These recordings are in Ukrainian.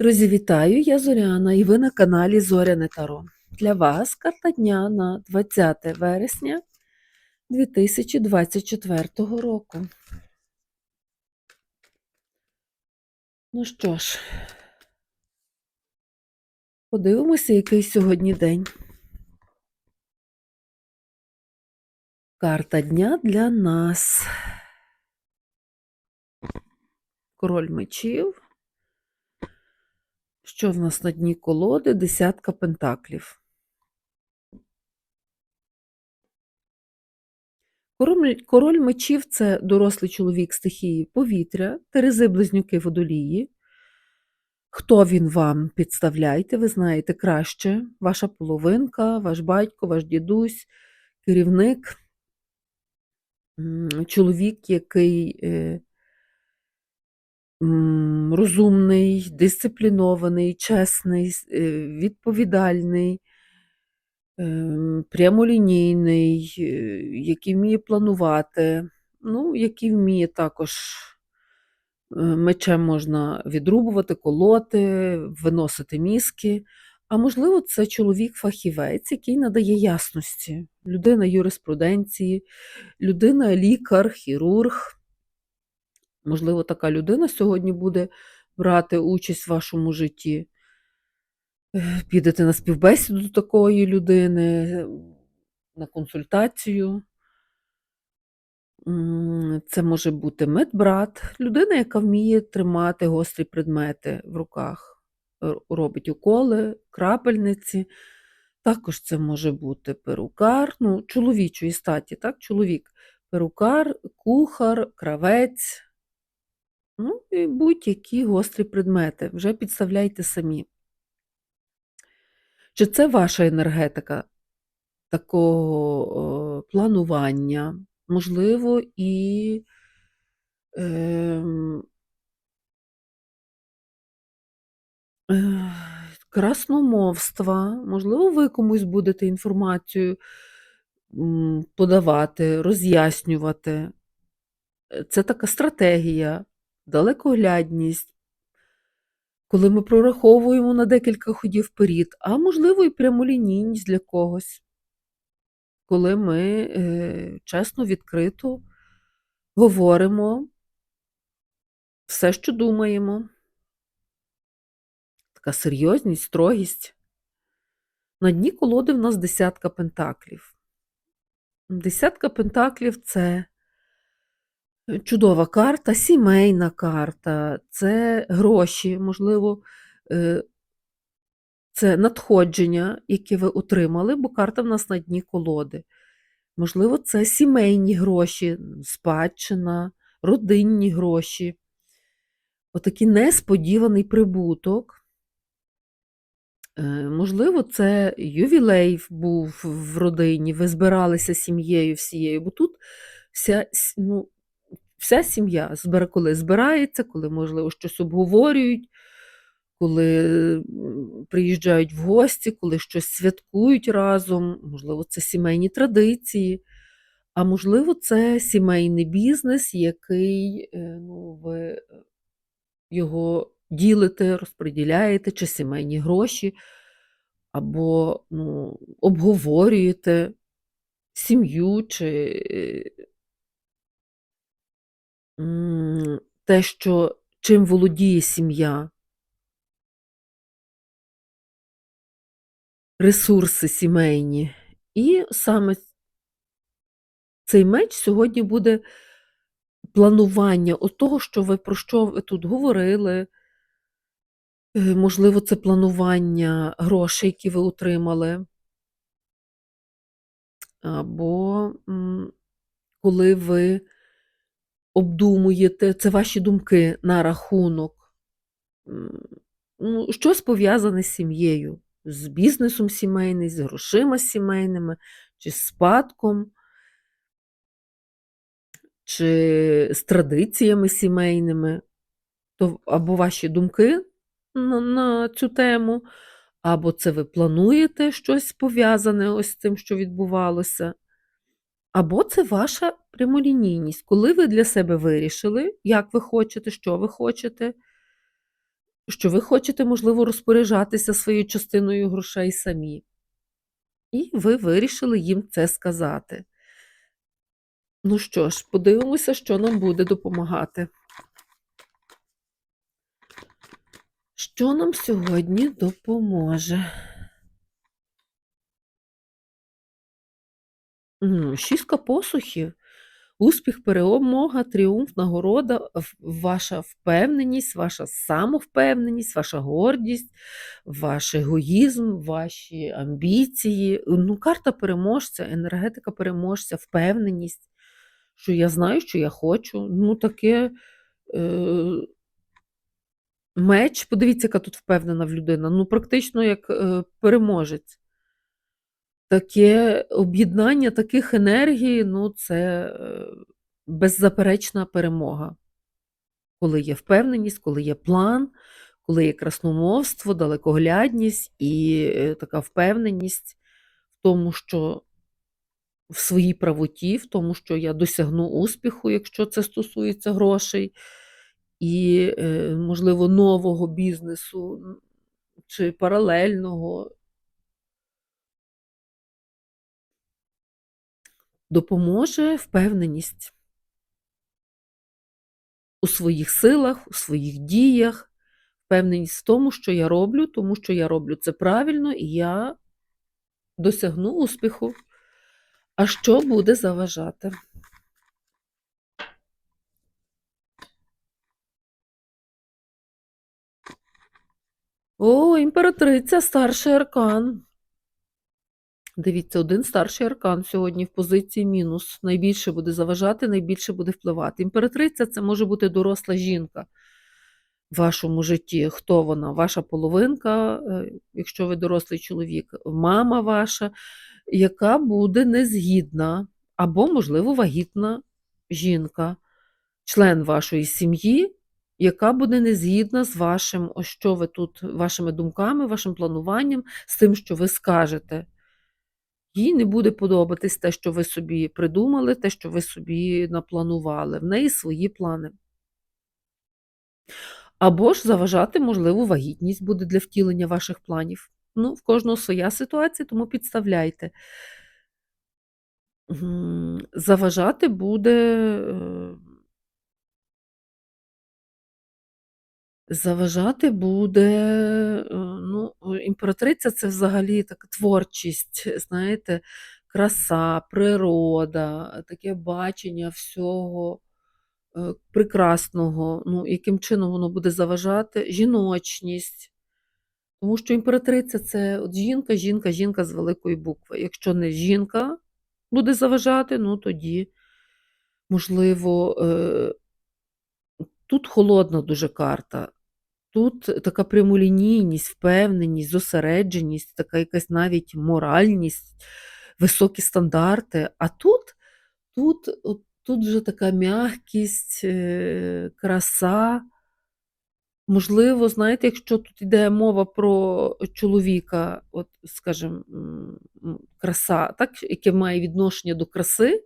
Друзі, вітаю! Я Зоряна і ви на каналі Зоряне Таро. Для вас карта дня на 20 вересня 2024 року. Ну що ж, подивимося, який сьогодні день. Карта дня для нас. Король мечів. Що в нас на дні колоди? Десятка пентаклів. Король, король мечів це дорослий чоловік стихії повітря, терези близнюки водолії. Хто він вам підставляйте, ви знаєте краще. Ваша половинка, ваш батько, ваш дідусь, керівник, чоловік, який е, розумний, дисциплінований, чесний, е, відповідальний, ем, прямолінійний, е, який вміє планувати, ну, який вміє також е, мечем можна відрубувати, колоти, виносити мізки. А можливо, це чоловік-фахівець, який надає ясності, людина юриспруденції, людина лікар, хірург. Можливо, така людина сьогодні буде брати участь в вашому житті. Підете на співбесіду до такої людини, на консультацію. Це може бути медбрат, людина, яка вміє тримати гострі предмети в руках, робить уколи, крапельниці. Також це може бути перукар, ну, чоловічої статі, так, чоловік, перукар, кухар, кравець. Ну, і будь-які гострі предмети, вже підставляйте самі. Чи це ваша енергетика такого планування, можливо, і е, е, красномовства, можливо, ви комусь будете інформацію подавати, роз'яснювати. Е, це така стратегія далекоглядність, коли ми прораховуємо на декілька ходів вперед, а можливо, і прямолінійність для когось, коли ми е, чесно, відкрито говоримо все, що думаємо. Така серйозність, строгість. На дні колоди в нас десятка пентаклів. Десятка пентаклів це Чудова карта, сімейна карта, це гроші, можливо, е, це надходження, які ви отримали, бо карта в нас на дні колоди. Можливо, це сімейні гроші, спадщина, родинні гроші. Отакий несподіваний прибуток. Е, можливо, це ювілей був в родині, ви збиралися сім'єю всією, бо тут вся, ну, вся сім'я коли збирається, коли, можливо, щось обговорюють, коли приїжджають в гості, коли щось святкують разом, можливо, це сімейні традиції, а можливо, це сімейний бізнес, який е, ну, ви його ділите, розподіляєте, чи сімейні гроші, або ну, обговорюєте сім'ю чи е, те, що чим володіє сім'я, ресурси сімейні. І саме цей меч сьогодні буде планування от того, що ви про що ви тут говорили. Е, можливо, це планування грошей, які ви отримали. Або коли ви обдумуєте, це ваші думки на рахунок, ну, щось пов'язане з сім'єю, з бізнесом сімейним, з грошима сімейними, чи з спадком, чи з традиціями сімейними, то або ваші думки на, на цю тему, або це ви плануєте щось пов'язане ось з тим, що відбувалося. Або це ваша прямолінійність, коли ви для себе вирішили, як ви хочете, що ви хочете, що ви хочете, можливо, розпоряджатися своєю частиною грошей самі. І ви вирішили їм це сказати. Ну що ж, подивимося, що нам буде допомагати. Що нам сьогодні допоможе? Шістка посухів. Успіх, перемога, тріумф, нагорода, ваша впевненість, ваша самовпевненість, ваша гордість, ваш егоїзм, ваші амбіції. Ну, карта переможця, енергетика переможця, впевненість, що я знаю, що я хочу. Ну, таке е, меч, подивіться, яка тут впевнена в людина. Ну, практично як е, переможець. Таке об'єднання таких енергій, ну, це е, беззаперечна перемога. Коли є впевненість, коли є план, коли є красномовство, далекоглядність і е, така впевненість в тому, що в своїй правоті, в тому, що я досягну успіху, якщо це стосується грошей, і, е, можливо, нового бізнесу чи паралельного. Допоможе впевненість у своїх силах, у своїх діях, впевненість в тому, що я роблю, тому що я роблю це правильно, і я досягну успіху. А що буде заважати? О, імператриця, старший аркан. Дивіться, один старший аркан сьогодні в позиції мінус. Найбільше буде заважати, найбільше буде впливати. Імператриця це може бути доросла жінка в вашому житті. Хто вона? Ваша половинка, е, якщо ви дорослий чоловік, мама ваша, яка буде незгідна, або, можливо, вагітна жінка, член вашої сім'ї, яка буде незгідна з вашим, ось що ви тут, вашими думками, вашим плануванням, з тим, що ви скажете. Їй не буде подобатись те, що ви собі придумали, те, що ви собі напланували. В неї свої плани. Або ж заважати, можливо, вагітність буде для втілення ваших планів. Ну, в кожного своя ситуація, тому підставляйте. Заважати буде. Заважати буде, е, ну, імператриця це взагалі така творчість, знаєте, краса, природа, таке бачення всього е, прекрасного. Ну, яким чином воно буде заважати? Жіночність. Тому що імператриця це от жінка, жінка, жінка з великої букви. Якщо не жінка буде заважати, ну тоді, можливо, е, тут холодна дуже карта. Тут така прямолінійність, впевненість, зосередженість, така якась навіть моральність, високі стандарти. А тут, тут, тут вже така м'якість, е, краса. Можливо, знаєте, якщо тут йде мова про чоловіка, от, скажімо, краса, так, яке має відношення до краси,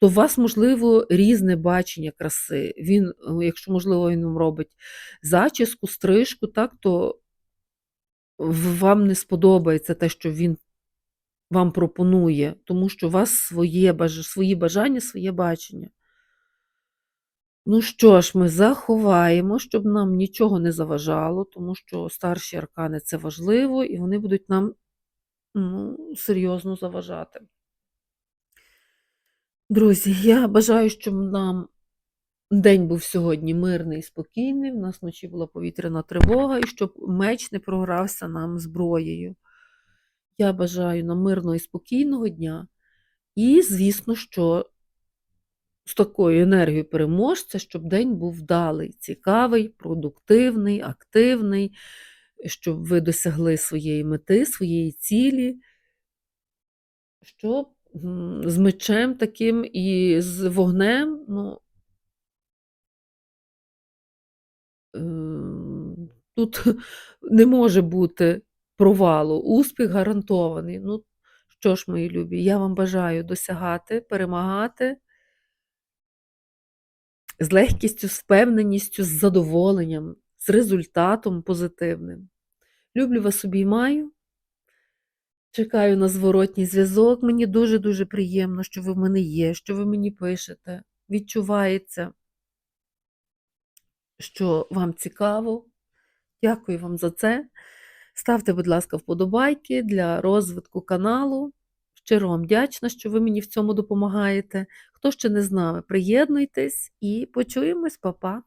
то у вас, можливо, різне бачення краси. Він, е, якщо, можливо, він вам робить зачіску, стрижку, так, то вам не сподобається те, що він вам пропонує, тому що у вас своє, свої бажання, своє бачення. Ну що ж, ми заховаємо, щоб нам нічого не заважало, тому що старші аркани це важливо, і вони будуть нам ну, серйозно заважати. Друзі, я бажаю, щоб нам день був сьогодні мирний і спокійний, в нас вночі була повітряна тривога, і щоб меч не програвся нам зброєю. Я бажаю нам мирного і спокійного дня. І, звісно, що з такою енергією переможця, щоб день був вдалий, цікавий, продуктивний, активний, щоб ви досягли своєї мети, своєї цілі, щоб з мечем таким і з вогнем, ну, ем, тут не може бути провалу, успіх гарантований. Ну, що ж, мої любі, я вам бажаю досягати, перемагати з легкістю, з впевненістю, з задоволенням, з результатом позитивним. Люблю вас, обіймаю. Чекаю на зворотній зв'язок. Мені дуже-дуже приємно, що ви в мене є, що ви мені пишете. Відчувається, що вам цікаво. Дякую вам за це. Ставте, будь ласка, вподобайки для розвитку каналу. Щиро вам вдячна, що ви мені в цьому допомагаєте. Хто ще не з нами, приєднуйтесь і почуємось, Па-па!